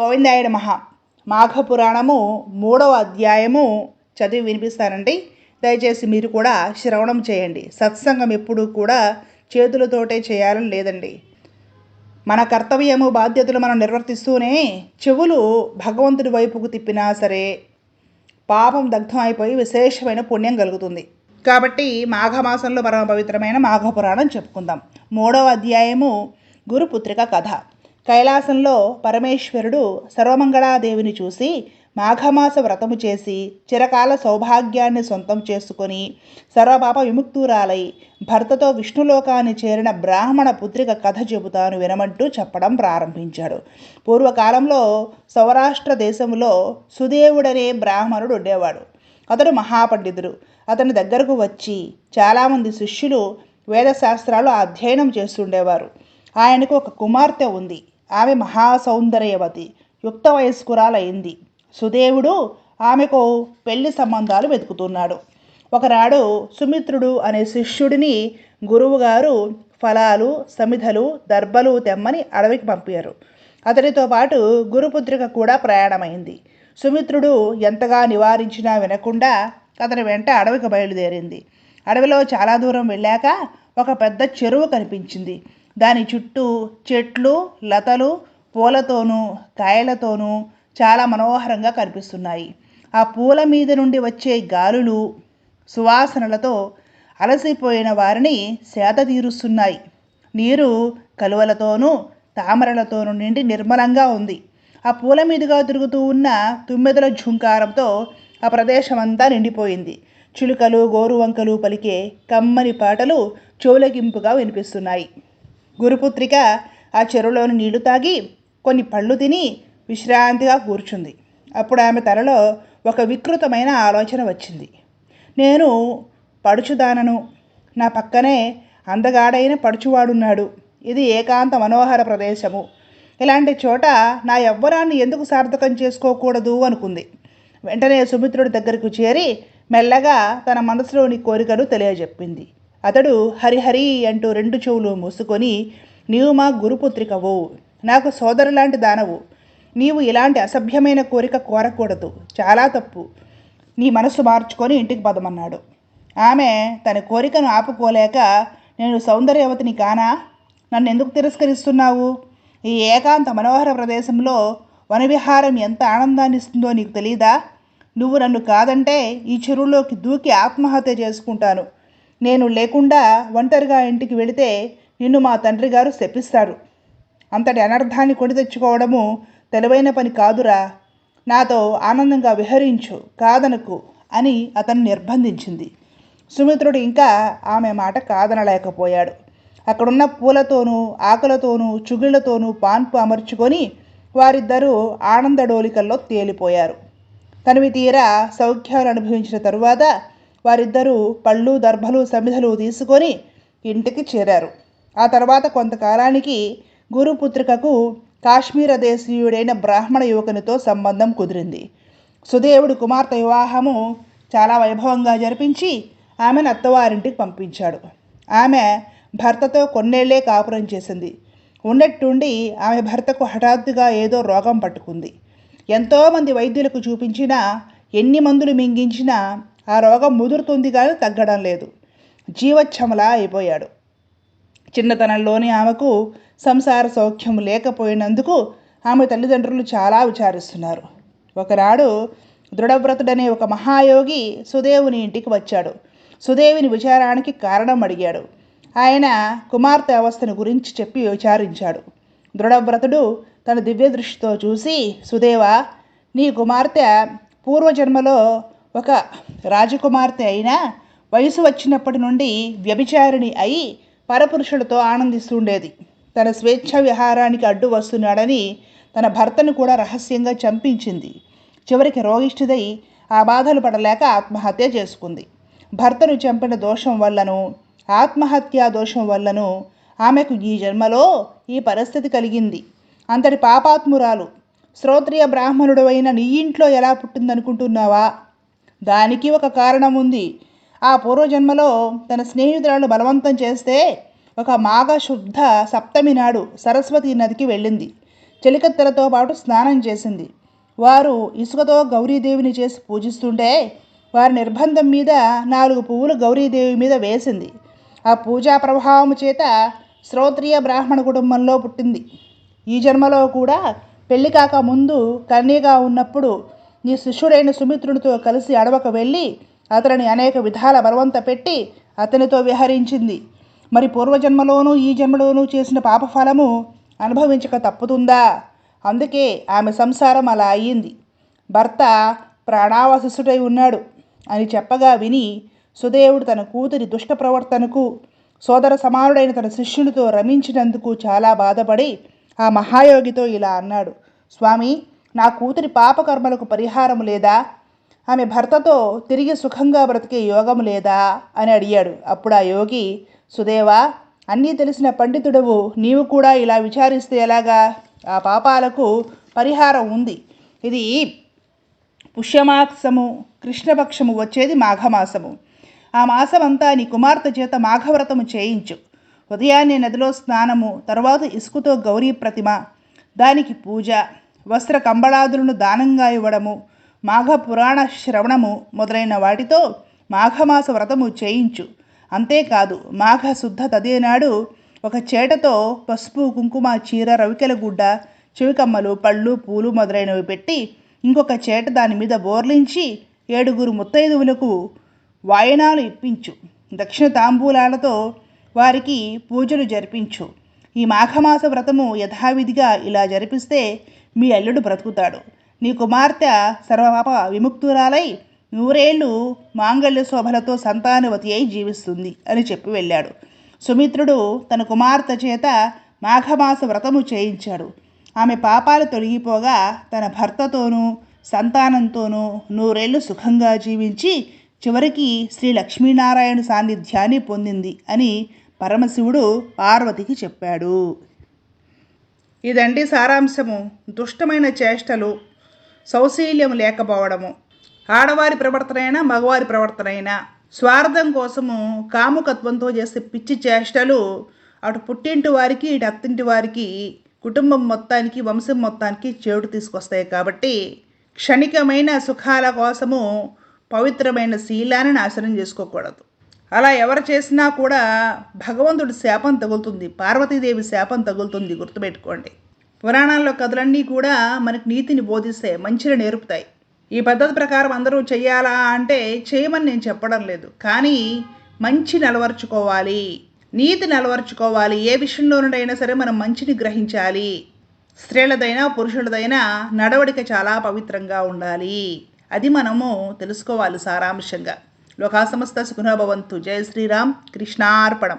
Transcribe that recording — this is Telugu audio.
గోవిందాయుడు మహా మాఘపురాణము మూడవ అధ్యాయము చదివి వినిపిస్తానండి. దయచేసి మీరు కూడా శ్రవణం చేయండి. సత్సంగం ఎప్పుడు కూడా చేతులతోటే చేయాలని లేదండి. మన కర్తవ్యము బాధ్యతలు మనం నిర్వర్తిస్తూనే చెవులు భగవంతుడి వైపుకు తిప్పినా సరే పాపం దగ్ధం అయిపోయి విశేషమైన పుణ్యం కలుగుతుంది. కాబట్టి మాఘమాసంలో పరమ పవిత్రమైన మాఘపురాణం చెప్పుకుందాం. మూడవ అధ్యాయము గురుపుత్రిక కథ. కైలాసంలో పరమేశ్వరుడు సర్వమంగళాదేవిని చూసి మాఘమాస వ్రతము చేసి చిరకాల సౌభాగ్యాన్ని సొంతం చేసుకొని సర్వపాప విముక్తురాలై భర్తతో విష్ణులోకాన్ని చేరిన బ్రాహ్మణ పుత్రిక కథ చెబుతాను వినమంటూ చెప్పడం ప్రారంభించాడు. పూర్వకాలంలో సౌరాష్ట్ర దేశంలో సుదేవుడనే బ్రాహ్మణుడు ఉండేవాడు. అతడు మహాపండితుడు. అతని దగ్గరకు వచ్చి చాలామంది శిష్యులు వేదశాస్త్రాలు అధ్యయనం చేస్తుండేవారు. ఆయనకు ఒక కుమార్తె ఉంది. ఆమె మహాసౌందర్యవతి. యుక్త వయస్కురాలైంది. సుదేవుడు ఆమెకు పెళ్ళి సంబంధాలు వెతుకుతున్నాడు. ఒకనాడు సుమిత్రుడు అనే శిష్యుడిని గురువుగారు ఫలాలు సమిధలు దర్భలు తెమ్మని అడవికి పంపారు. అతడితో పాటు గురుపుత్రిక కూడా ప్రయాణమైంది. సుమిత్రుడు ఎంతగా నివారించినా వినకుండా అతని వెంట అడవికి బయలుదేరింది. అడవిలో చాలా దూరం వెళ్ళాక ఒక పెద్ద చెరువు కనిపించింది. దాని చుట్టూ చెట్లు లతలు పూలతోనూ కాయలతోనూ చాలా మనోహరంగా కనిపిస్తున్నాయి. ఆ పూల మీద నుండి వచ్చే గాలులు సువాసనలతో అలసిపోయిన వారిని సేద తీరుస్తున్నాయి. నీరు కలువలతోనూ తామరలతోనూ నిండి నిర్మలంగా ఉంది. ఆ పూల మీదుగా తిరుగుతూ ఉన్న తుమ్మెదల ఝుంకారంతో ఆ ప్రదేశం అంతా నిండిపోయింది. చిలుకలు గోరువంకలు పలికే కమ్మని పాటలు చెవులగింపుగా వినిపిస్తున్నాయి. గురుపుత్రిక ఆ చెరువులోని నీళ్ళు తాగి కొన్ని పళ్ళు తిని విశ్రాంతిగా కూర్చుంది. అప్పుడు ఆమె తలలో ఒక వికృతమైన ఆలోచన వచ్చింది. నేను పడుచుదానను. నా పక్కనే అందగాడైన పడుచువాడున్నాడు. ఇది ఏకాంత మనోహర ప్రదేశము. ఇలాంటి చోట నా యవ్వరాన్ని ఎందుకు సార్థకం చేసుకోకూడదు అనుకుంది. వెంటనే సుమిత్రుడి దగ్గరకు చేరి మెల్లగా తన మనసులోని కోరికను తెలియజెప్పింది. అతడు హరిహరి అంటూ రెండు చెవులు మూసుకొని నీవు మా గురుపుత్రికవు నాకు సోదరులాంటి దానవు నీవు ఇలాంటి అసభ్యమైన కోరిక కోరకూడదు చాలా తప్పు. నీ మనసు మార్చుకొని ఇంటికి పదమన్నాడు. ఆమె తన కోరికను ఆపుకోలేక నేను సౌందర్యవతిని కానా? నన్ను ఎందుకు తిరస్కరిస్తున్నావు? ఈ ఏకాంత మనోహర ప్రదేశంలో వనవిహారం ఎంత ఆనందాన్ని ఇస్తుందో నీకు తెలీదా? నువ్వు నన్ను కాదంటే ఈ చెరువులోకి దూకి ఆత్మహత్య చేసుకుంటాను. నేను లేకుండా ఒంటరిగా ఇంటికి వెళితే నిన్ను మా తండ్రి గారు శపిస్తారు. అంతటి అనర్థాన్ని కొని తెచ్చుకోవడము తెలివైన పని కాదురా. నాతో ఆనందంగా విహరించు కాదనకు అని అతను నిర్బంధించింది. సుమిత్రుడు ఇంకా ఆమె మాట కాదనలేకపోయాడు. అక్కడున్న పూలతోనూ ఆకులతోనూ చుగుళ్ళతోనూ పాన్పు అమర్చుకొని వారిద్దరూ ఆనందడోలికల్లో తేలిపోయారు. తనివి తీరా సౌఖ్యాలు అనుభవించిన తరువాత వారిద్దరూ పళ్ళు దర్భలు సమిధలు తీసుకొని ఇంటికి చేరారు. ఆ తర్వాత కొంతకాలానికి గురుపుత్రికకు కాశ్మీర దేశీయుడైన బ్రాహ్మణ యువకునితో సంబంధం కుదిరింది. సుదేవుడు కుమార్తె వివాహము చాలా వైభవంగా జరిపించి ఆమెను అత్తవారింటికి పంపించాడు. ఆమె భర్తతో కొన్నేళ్ళే కాపురం చేసింది. ఉన్నట్టుండి ఆమె భర్తకు హఠాత్తుగా ఏదో రోగం పట్టుకుంది. ఎంతోమంది వైద్యులకు చూపించినా ఎన్ని మందులు మింగించినా ఆ రోగం ముదురుతుంది కానీ తగ్గడం లేదు. జీవచ్ఛమలా అయిపోయాడు. చిన్నతనంలోని ఆమెకు సంసార సౌఖ్యం లేకపోయినందుకు ఆమె తల్లిదండ్రులు చాలా విచారిస్తున్నారు. ఒకనాడు దృఢవ్రతుడనే ఒక మహాయోగి సుదేవుని ఇంటికి వచ్చాడు. సుదేవిని విచారానికి కారణం అడిగాడు. ఆయన కుమార్తె అవస్థను గురించి చెప్పి విచారించాడు. దృఢవ్రతుడు తన దివ్య దృష్టితో చూసి సుదేవ నీ కుమార్తె పూర్వజన్మలో ఒక రాజకుమార్తె అయినా వయసు వచ్చినప్పటి నుండి వ్యభిచారిణి అయి పరపురుషులతో ఆనందిస్తుండేది తన స్వేచ్ఛ విహారానికి అడ్డు వస్తున్నాడని తన భర్తను కూడా రహస్యంగా చంపించింది. చివరికి రోగిష్ఠిదై ఆ బాధలు పడలేక ఆత్మహత్య చేసుకుంది. భర్తను చంపిన దోషం వల్లను ఆత్మహత్యా దోషం వల్లను ఆమెకు ఈ జన్మలో ఈ పరిస్థితి కలిగింది. అంతటి పాపాత్మురాలు శ్రోత్రియ బ్రాహ్మణుడు అయిన నీ ఇంట్లో ఎలా పుట్టిందనుకుంటున్నావా? దానికి ఒక కారణం ఉంది ఆ పూర్వజన్మలో తన స్నేహితురాలు బలవంతం చేస్తే ఒక మాఘ శుద్ధ సప్తమి నాడు సరస్వతి నదికి వెళ్ళింది. చెలికత్తెలతో పాటు స్నానం చేసింది. వారు ఇసుకతో గౌరీదేవిని చేసి పూజిస్తుంటే వారి నిర్బంధం మీద నాలుగు పువ్వులు గౌరీదేవి మీద వేసింది. ఆ పూజా ప్రభావం చేత శ్రోత్రియ బ్రాహ్మణ కుటుంబంలో పుట్టింది. ఈ జన్మలో కూడా పెళ్ళి కాక ముందు కన్యగా ఉన్నప్పుడు నీ శిష్యుడైన సుమిత్రునితో కలిసి అడవకు వెళ్ళి అతనిని అనేక విధాల బలవంత పెట్టి అతనితో విహరించింది. మరి పూర్వజన్మలోనూ ఈ జన్మలోనూ చేసిన పాపఫలము అనుభవించక తప్పుతుందా? అందుకే ఆమె సంసారం అలా అయ్యింది భర్త ప్రాణావశిష్ఠుడై ఉన్నాడు అని చెప్పగా విని సుదేవుడు తన కూతురి దుష్ట ప్రవర్తనకు సోదర సమానుడైన తన శిష్యునితో రమించినందుకు చాలా బాధపడి ఆ మహాయోగితో ఇలా అన్నాడు. స్వామి నా కూతురి పాపకర్మలకు పరిహారం లేదా? ఆమె భర్తతో తిరిగి సుఖంగా బ్రతికే యోగం లేదా? అని అడిగాడు. అప్పుడు ఆ యోగి సుదేవా అన్నీ తెలిసిన పండితుడవు నీవు కూడా ఇలా విచారిస్తే ఎలాగా? ఆ పాపాలకు పరిహారం ఉంది. ఇది పుష్యమాసము కృష్ణపక్షము వచ్చేది మాఘమాసము. ఆ మాసమంతా నీ కుమార్తె చేత మాఘవ్రతము చేయించు. ఉదయాన్నే నదిలో స్నానము తర్వాత ఇసుకతో గౌరీ ప్రతిమ దానికి పూజ. వస్త్ర కంబళాదులను దానంగా ఇవ్వడము మాఘ పురాణ శ్రవణము మొదలైన వాటితో మాఘమాస వ్రతము చేయించు. అంతేకాదు మాఘ శుద్ధ తదేనాడు ఒక చేటతో పసుపు కుంకుమ చీర రవికెల గుడ్డ చెవికమ్మలు పళ్ళు పూలు మొదలైనవి పెట్టి ఇంకొక చేట దాని మీద బోర్లించి ఏడుగురు ముత్తైదువులకు వాయనాలు ఇప్పించు. దక్షిణ తాంబూలాలతో వారికి పూజలు జరిపించు. ఈ మాఘమాస వ్రతము యథావిధిగా ఇలా జరిపిస్తే మీ అల్లుడు బ్రతుకుతాడు. నీ కుమార్తె సర్వపాప విముక్తురాలై నూరేళ్ళు మాంగళ్య శోభలతో సంతానవతి అయి జీవిస్తుంది అని చెప్పి వెళ్ళాడు. సుమిత్రుడు తన కుమార్తె చేత మాఘమాస వ్రతము చేయించాడు. ఆమె పాపాలు తొలగిపోగా తన భర్తతోనూ సంతానంతోనూ నూరేళ్ళు సుఖంగా జీవించి చివరికి శ్రీ లక్ష్మీనారాయణ సాన్నిధ్యాన్ని పొందింది అని పరమశివుడు పార్వతికి చెప్పాడు. ఇదండి సారాంశము. దుష్టమైన చేష్టలు సౌశీల్యం లేకపోవడము. ఆడవారి ప్రవర్తనైనా మగవారి ప్రవర్తనైనా స్వార్థం కోసము కాముకత్వంతో చేసే పిచ్చి చేష్టలు అటు పుట్టింటి వారికి ఇటు అత్తింటి వారికి కుటుంబం మొత్తానికి వంశం మొత్తానికి చేటు తీసుకొస్తాయి కాబట్టి క్షణికమైన సుఖాల కోసము పవిత్రమైన శీలాన్ని నాశనం చేసుకోకూడదు. అలా ఎవరు చేసినా కూడా భగవంతుడి శాపం తగులుతుంది పార్వతీదేవి శాపం తగులుతుంది గుర్తుపెట్టుకోండి. పురాణాల్లో కథలన్నీ కూడా మనకు నీతిని బోధిస్తాయి మంచిని నేర్పుతాయి. ఈ పద్ధతి ప్రకారం అందరూ చేయాలా అంటే చేయమని నేను చెప్పడం లేదు. కానీ మంచి నిలవర్చుకోవాలి. నీతి నిలవర్చుకోవాలి. ఏ విషయంలోనైనా సరే మనం మంచిని గ్రహించాలి. స్త్రీలదైనా పురుషులదైనా నడవడిక చాలా పవిత్రంగా ఉండాలి. అది మనము తెలుసుకోవాలి సారాంశంగా. లోకా సమస్త సుఖనోభవంతు జయ శ్రీరామ్. కృష్ణార్పణం.